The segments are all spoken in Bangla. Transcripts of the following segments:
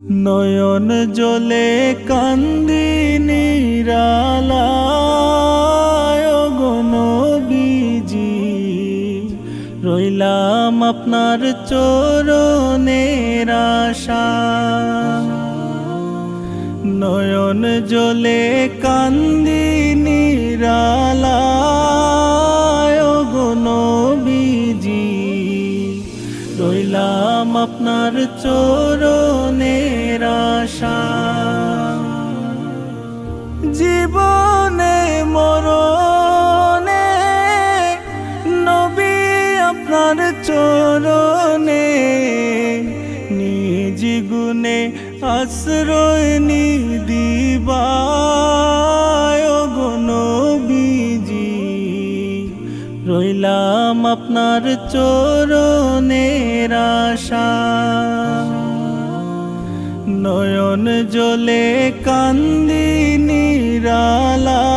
নয়ন জলে কান্দি নিরালায় বিজি রইলাম আপনার আশা। নয়ন জলে কান্দি নিরালায় বিজি রইলাম আপনার চরণের আশা। জীবনে, মরণে, নবী আপনার চরণে, নিজ গুণে আশ্রয় নিদিবায় নবীজি। রইলাম আপনার চরণের আশা। নয়ন জলে কান্দি নিরালায়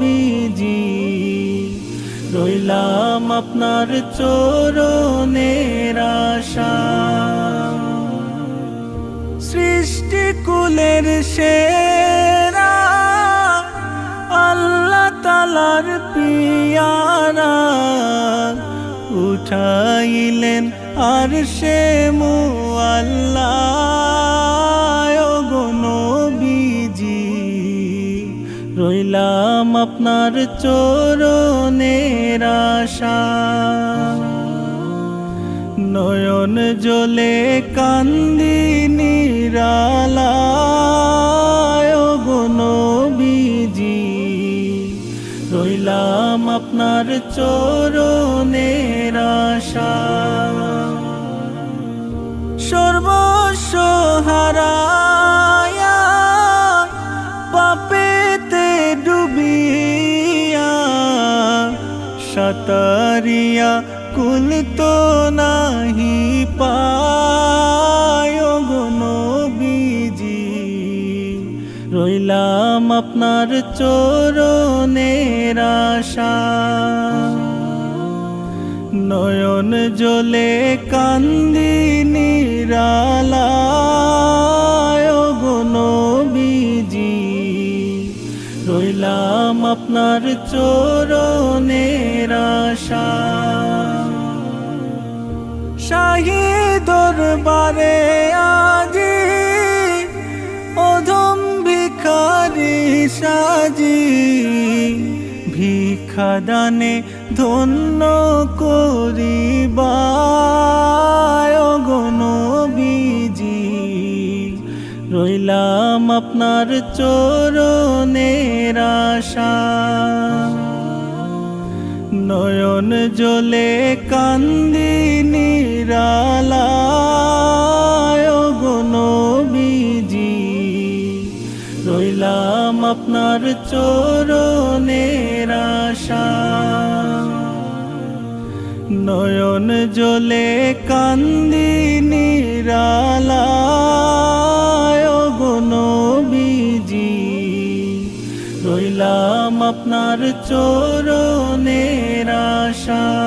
বিজি রইলাম আপনার চরণের সৃষ্টি কুলের উঠাইলেন আর সে বিজি রইলাম আপনার আশা। নয়ন জলে কান্দি নিরালায় বিজি রইলাম আপনার চরণের আশা সর্বস্ব হারায়া পাপেতে ডুবিয়া, সাতারিয়া কুল তো নাহি পায়। বিজি রইলাম আপনার চরণের আশা। নয়ন জলে কান্দি নিরালায় বিজি রইলাম আপনার চরণের শাহী দরবারে আজি অধম ভিখারি সাজি, ভিক্ষা দানে ধন্য করিবায় বিজি রইলাম আপনার চরণের আশা। নয়ন জলে কান্দি নিরালায় বিজি রইলাম আপনার চরণের আশা। নয়ন জলে কান্দি নিরালায় বিজি রইলাম আপনার চরণের আশা।